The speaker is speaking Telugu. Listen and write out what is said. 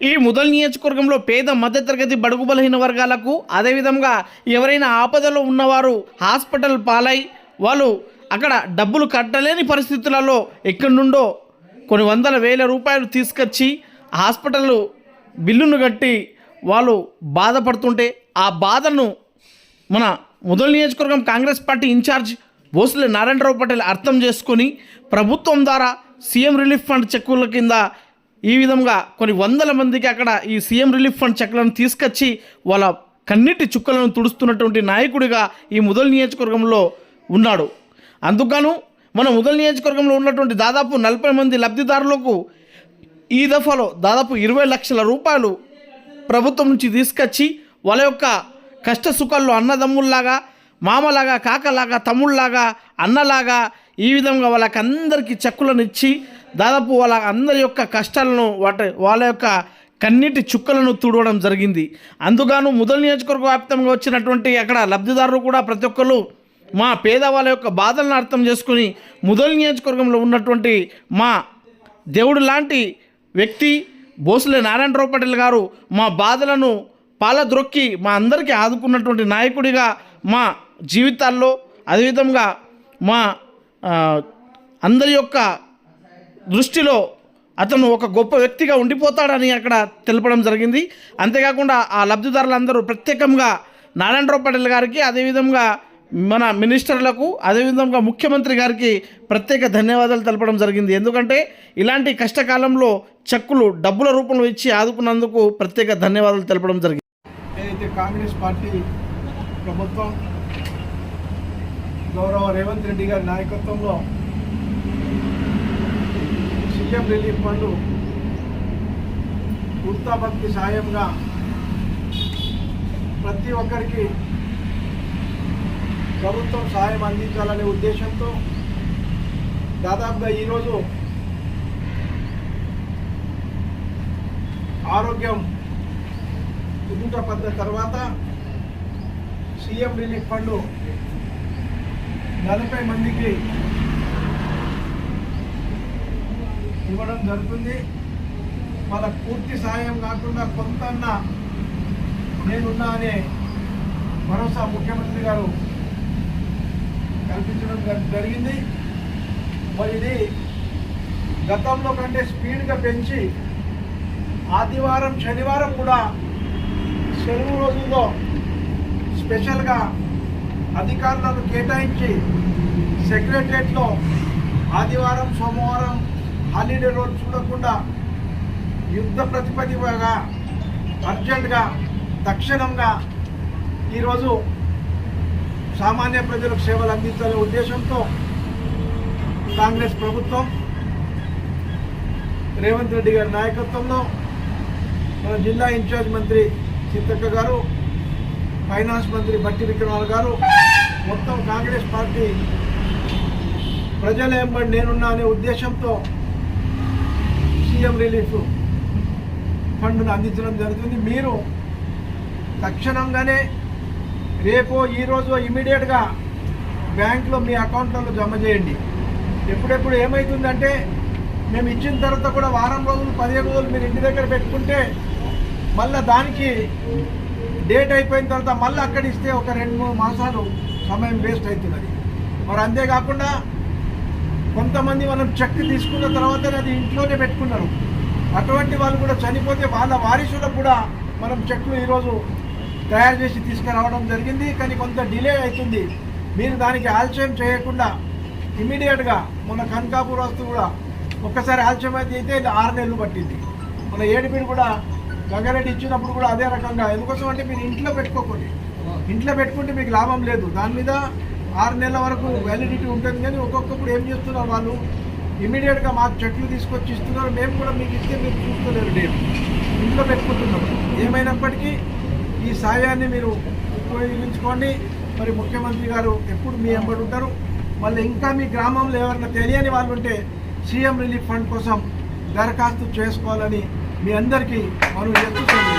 ఈ ముదల్ నియోజకవర్గంలో పేద మధ్యతరగతి బడుగు బలహీన వర్గాలకు అదేవిధంగా ఎవరైనా ఆపదలో ఉన్నవారు హాస్పిటల్ పాలై వాళ్ళు అక్కడ డబ్బులు కట్టలేని పరిస్థితులలో ఎక్కడి నుండో కొన్ని వందల వేల రూపాయలు తీసుకొచ్చి హాస్పిటల్ బిల్లును కట్టి వాళ్ళు బాధపడుతుంటే ఆ బాధను మన ముదల్ నియోజకవర్గం కాంగ్రెస్ పార్టీ ఇన్ఛార్జ్ భోసలే నారాయణరావు పటేల్ అర్థం చేసుకొని ప్రభుత్వం ద్వారా సీఎం రిలీఫ్ ఫండ్ చెక్కుల కింద ఈ విధంగా కొన్ని వందల మందికి అక్కడ ఈ సీఎం రిలీఫ్ ఫండ్ చెక్కులను తీసుకొచ్చి వాళ్ళ కన్నీటి చుక్కలను తుడుస్తున్నటువంటి నాయకుడిగా ఈ ముదల్ నియోజకవర్గంలో ఉన్నాడు. అందుకను మన ముదల్ నియోజకవర్గంలో ఉన్నటువంటి దాదాపు నలభై మంది లబ్ధిదారులకు ఈ దఫాలో దాదాపు ఇరవై లక్షల రూపాయలు ప్రభుత్వం నుంచి తీసుకొచ్చి వాళ్ళ యొక్క కష్ట సుఖాల్లో అన్నదమ్ముల్లాగా మామలాగా కాకలాగా తమ్ముళ్ళలాగా అన్నలాగా ఈ విధంగా వాళ్ళకందరికీ చెక్కులను ఇచ్చి దాదాపు వాళ్ళ అందరి యొక్క కష్టాలను వాటి వాళ్ళ యొక్క కన్నీటి చుక్కలను తుడవడం జరిగింది. అందుగాను మొదలు నియోజకవర్గ వ్యాప్తంగా వచ్చినటువంటి అక్కడ లబ్ధిదారులు కూడా ప్రతి ఒక్కరు మా పేదవాళ్ళ యొక్క బాధలను అర్థం చేసుకుని ముదల్ నియోజకవర్గంలో ఉన్నటువంటి మా దేవుడు లాంటి వ్యక్తి భోసలే నారాయణరావు పటేల్ గారు మా బాధలను పాలద్రొక్కి మా అందరికీ ఆదుకున్నటువంటి నాయకుడిగా మా జీవితాల్లో అదేవిధంగా మా అందరి యొక్క దృష్టిలో అతను ఒక గొప్ప వ్యక్తిగా ఉండిపోతాడని అక్కడ తెలపడం జరిగింది. అంతేకాకుండా ఆ లబ్ధిదారులందరూ ప్రత్యేకంగా నారాయణరావు పటేల్ గారికి అదేవిధంగా మన మినిస్టర్లకు అదేవిధంగా ముఖ్యమంత్రి గారికి ప్రత్యేక ధన్యవాదాలు తెలపడం జరిగింది. ఎందుకంటే ఇలాంటి కష్టకాలంలో చెక్కులు డబ్బుల రూపంలో ఇచ్చి ఆదుకున్నందుకు ప్రత్యేక ధన్యవాదాలు తెలపడం జరిగింది. ఏదైతే కాంగ్రెస్ పార్టీ ప్రభుత్వం గౌరవ రేవంత్ రెడ్డి గారి నాయకత్వంలో సీఎం రిలీఫ్ ఫండ్ వృత్తాపత్తి సాయంగా ప్రతి ఒక్కరికి ప్రభుత్వం సాయం అందించాలనే ఉద్దేశంతో దాదాపుగా ఈరోజు ఆరోగ్యం కుదుట పద్ధతి తర్వాత సీఎం రిలీఫ్ ఫండ్ నలభై మందికి ఇవ్వడం జరుగుతుంది. వాళ్ళ పూర్తి సాయం కాకుండా కొంతన్న నేనున్నా అనే భరోసా ముఖ్యమంత్రి గారు కల్పించడం జరిగింది. మరి ఇది గతంలో కంటే స్పీడ్గా పెంచి ఆదివారం శనివారం కూడా సెలవు రోజుల్లో స్పెషల్గా అధికారులను కేటాయించి సెక్రటరియట్లో ఆదివారం సోమవారం హాలిడే రోజు చూడకుండా యుద్ధ ప్రతిపదిగా అర్జెంటుగా తక్షణంగా ఈరోజు సామాన్య ప్రజలకు సేవలు అందించాలనే ఉద్దేశంతో కాంగ్రెస్ ప్రభుత్వం రేవంత్ రెడ్డి గారి నాయకత్వంలో మన జిల్లా ఇన్ఛార్జ్ మంత్రి సీతక్క గారు ఫైనాన్స్ మంత్రి బట్టి విక్రమాల గారు మొత్తం కాంగ్రెస్ పార్టీ ప్రజల ఎంబడి నేనున్నా అనే ఉద్దేశంతో సీఎం రిలీఫ్ ఫండ్ను అందించడం జరుగుతుంది. మీరు తక్షణంగానే రేపో ఈరోజు ఇమీడియట్గా బ్యాంక్లో మీ అకౌంట్లలో జమ చేయండి. ఎప్పుడెప్పుడు ఏమవుతుందంటే మేము ఇచ్చిన తర్వాత కూడా వారం రోజులు పదిహేను రోజులు మీరు ఇంటి దగ్గర పెట్టుకుంటే మళ్ళీ దానికి డేట్ అయిపోయిన తర్వాత మళ్ళీ అక్కడ ఇస్తే ఒక రెండు మూడు మాసాలు సమయం వేస్ట్ అవుతున్నది. మరి అంతేకాకుండా కొంతమంది మనం చెక్ తీసుకున్న తర్వాత అది ఇంట్లోనే పెట్టుకున్నారు. అటువంటి వాళ్ళు కూడా చనిపోతే వాళ్ళ వారిసులకు కూడా మనం చెక్లు ఈరోజు తయారు చేసి తీసుకురావడం జరిగింది. కానీ కొంత డిలే అవుతుంది. మీరు దానికి ఆలస్యం చేయకుండా ఇమీడియట్గా మన కనకాపూర్ వస్తు కూడా ఒక్కసారి ఆలస్యం అయితే అయితే ఆరు నెలలు పట్టింది. మన ఏడుపీడు కూడా గంగారెడ్డి ఇచ్చినప్పుడు కూడా అదే రకంగా. ఎందుకోసం అంటే మీరు ఇంట్లో పెట్టుకోకండి. ఇంట్లో పెట్టుకుంటే మీకు లాభం లేదు. దాని మీద ఆరు నెలల వరకు వ్యాలిడిటీ ఉంటుంది కానీ ఒక్కొక్కప్పుడు ఏం చేస్తున్నారు వాళ్ళు? ఇమీడియట్గా మాకు చెట్లు తీసుకొచ్చి ఇస్తున్నారు. మేము కూడా మీకు ఇస్తే మీరు చూసుకోలేరు డేట్. ఇంట్లో పెట్టుకుంటున్నాం. ఏమైనప్పటికీ ఈ సాయాన్ని మీరు ఉపయోగించుకోండి. మరి ముఖ్యమంత్రి గారు ఎప్పుడు మీ ఎంబడి ఉంటారు? మళ్ళీ ఇంకా మీ గ్రామంలో ఎవరైనా తెలియని వాళ్ళు ఉంటే సీఎం రిలీఫ్ ఫండ్ కోసం దరఖాస్తు చేసుకోవాలని మీ అందరికీ మనం చెప్తున్నాం